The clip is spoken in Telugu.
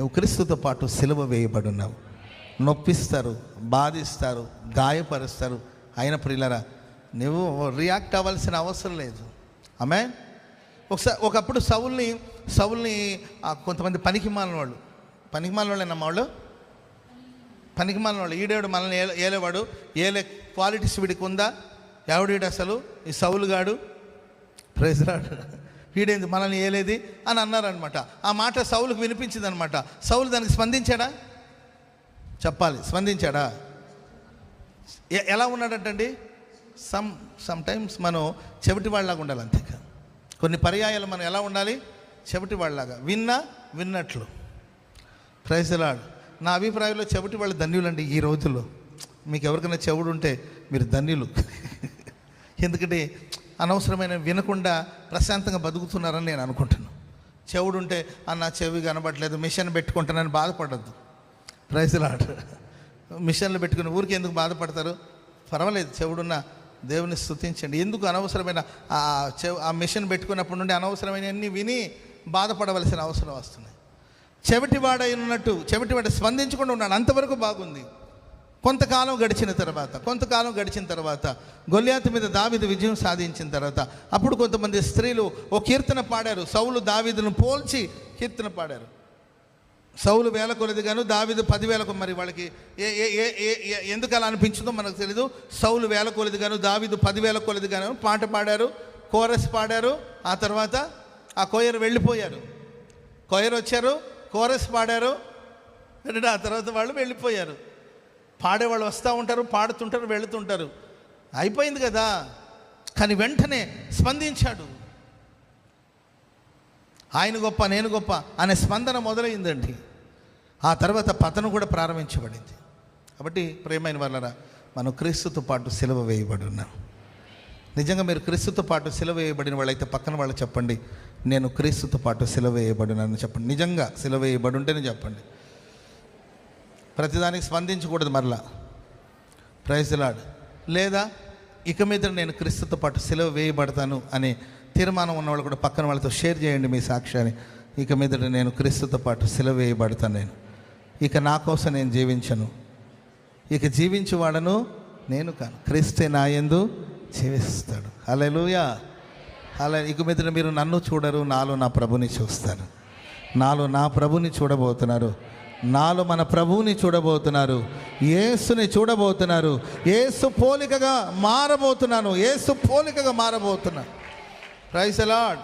నువ్వు క్రీస్తుతో పాటు సిలువ వేయబడున్నావు. నొప్పిస్తారు బాధిస్తారు గాయపరుస్తారు. అయిన ప్రిల్లరా నువ్వు రియాక్ట్ అవ్వాల్సిన అవసరం లేదు. ఆమె ఒకసారి ఒకప్పుడు సవుల్ని సవుల్ని కొంతమంది పనికి మాలిన వాళ్ళు. పనికి మాలిన వాళ్ళేనమ్మా వాళ్ళు? పనికి మాలిన వాళ్ళు. ఈడేవాడు మనల్ని ఏలేవాడు? ఏలే క్వాలిటీస్ వీడికి ఉందా? ఎవడీడు అసలు? ఈ సౌలు గాడు? ప్రెజరాడు వీడేంది మనల్ని ఏలేది అని అన్నారనమాట ఆ మాట సౌలుకు వినిపించింది అనమాట సౌలు దానికి స్పందించాడా? చెప్పాలి స్పందించాడా? ఎలా ఉన్నాడంటండి? సమ్ సమ్ టైమ్స్ మనం చెవిటి వాళ్ళలాగా ఉండాలి అంతే కొన్ని పర్యాయాలు మనం ఎలా ఉండాలి? చెవిటి వాళ్ళలాగా. విన్నా విన్నట్లు. ప్రైజలాడు నా అభిప్రాయంలో చెవిటి వాళ్ళు ధన్యులండి ఈ రోజుల్లో. మీకు ఎవరికైనా చెవుడు ఉంటే మీరు ధన్యులు. ఎందుకంటే అనవసరమైన వినకుండా ప్రశాంతంగా బతుకుతున్నారని నేను అనుకుంటున్నాను. చెవుడు ఉంటే అన్న చెవి కనబడలేదు మిషన్ పెట్టుకుంటానని బాధపడద్దు. ప్రైజలాడు మిషన్లు పెట్టుకుని ఊరికి ఎందుకు బాధపడతారు? పర్వాలేదు చెవుడున్న దేవుని స్థుతించండి ఎందుకు అనవసరమైన ఆ చెవు ఆ మిషన్ పెట్టుకున్నప్పటి నుండి అనవసరమైనవన్నీ విని బాధపడవలసిన అవసరం వస్తున్నాయి. చెవిటివాడై ఉన్నట్టు చెవిటివాడు స్పందించకుండా ఉన్నాడు. అంతవరకు బాగుంది. కొంతకాలం గడిచిన తర్వాత కొంతకాలం గడిచిన తర్వాత గొల్యాతు మీద దావిదు విజయం సాధించిన తర్వాత అప్పుడు కొంతమంది స్త్రీలు ఓ కీర్తన పాడారు. సౌలు దావిదును పోల్చి కీర్తన పాడారు. సౌలు వేల కొలది గాను దావిదు పదివేలకు మరి వాళ్ళకి ఏ ఏ ఏ ఏ- ఏ- ఎందుకు అలా అనిపించిందో మనకు తెలీదు. సౌలు వేల కొలది గాను దావిదు పదివేల కొలది గాను పాట పాడారు కోరస్ పాడారు. ఆ తర్వాత ఆ కోయరు వెళ్ళిపోయారు. కోయర్ వచ్చారు కోరస్ పాడారు. ఆ తర్వాత వాళ్ళు వెళ్ళిపోయారు. పాడేవాళ్ళు వస్తూ ఉంటారు పాడుతుంటారు వెళుతుంటారు. అయిపోయింది కదా. కానీ వెంటనే స్పందించాడు. ఆయన గొప్ప నేను గొప్ప అనే స్పందన మొదలైందండి. ఆ తర్వాత పతనం కూడా ప్రారంభించబడింది. కాబట్టి ప్రేమైన వాళ్ళరా మనం క్రీస్తుతో పాటు సిలువ వేయబడి ఉన్నాం నిజంగా మీరు క్రీస్తుతో పాటు సిలువ వేయబడిన వాళ్ళైతే పక్కన వాళ్ళు చెప్పండి. నేను క్రీస్తుతో పాటు సిలువ వేయబడినాను చెప్పండి. నిజంగా సిలువ వేయబడి ఉంటేనే చెప్పండి. ప్రతిదానికి స్పందించకూడదు మరలా. ప్రైజ్లాడ్ లేదా ఇక మీద నేను క్రీస్తుతో పాటు సెలవు వేయబడతాను అనే తీర్మానం ఉన్నవాళ్ళు కూడా పక్కన వాళ్ళతో షేర్ చేయండి మీ సాక్ష్యాన్ని. ఇక మీద నేను క్రీస్తుతో పాటు సెలవు వేయబడతాను నేను. ఇక నా కోసం నేను జీవించను. ఇక జీవించేవాడను నేను కాను. క్రీస్తే నా యందు జీవిస్తాడు. అలెలుయా అలా ఇక మీద మీరు నన్ను చూడరు నాలో నా ప్రభుని చూస్తారు. నాలో నా ప్రభుని చూడబోతున్నారు. నాలో మన ప్రభువుని చూడబోతున్నారు ఏసుని చూడబోతున్నారు ఏసు పోలికగా మారబోతున్నాను ఏసు పోలికగా మారబోతున్నాను ప్రైస్ అలాడ్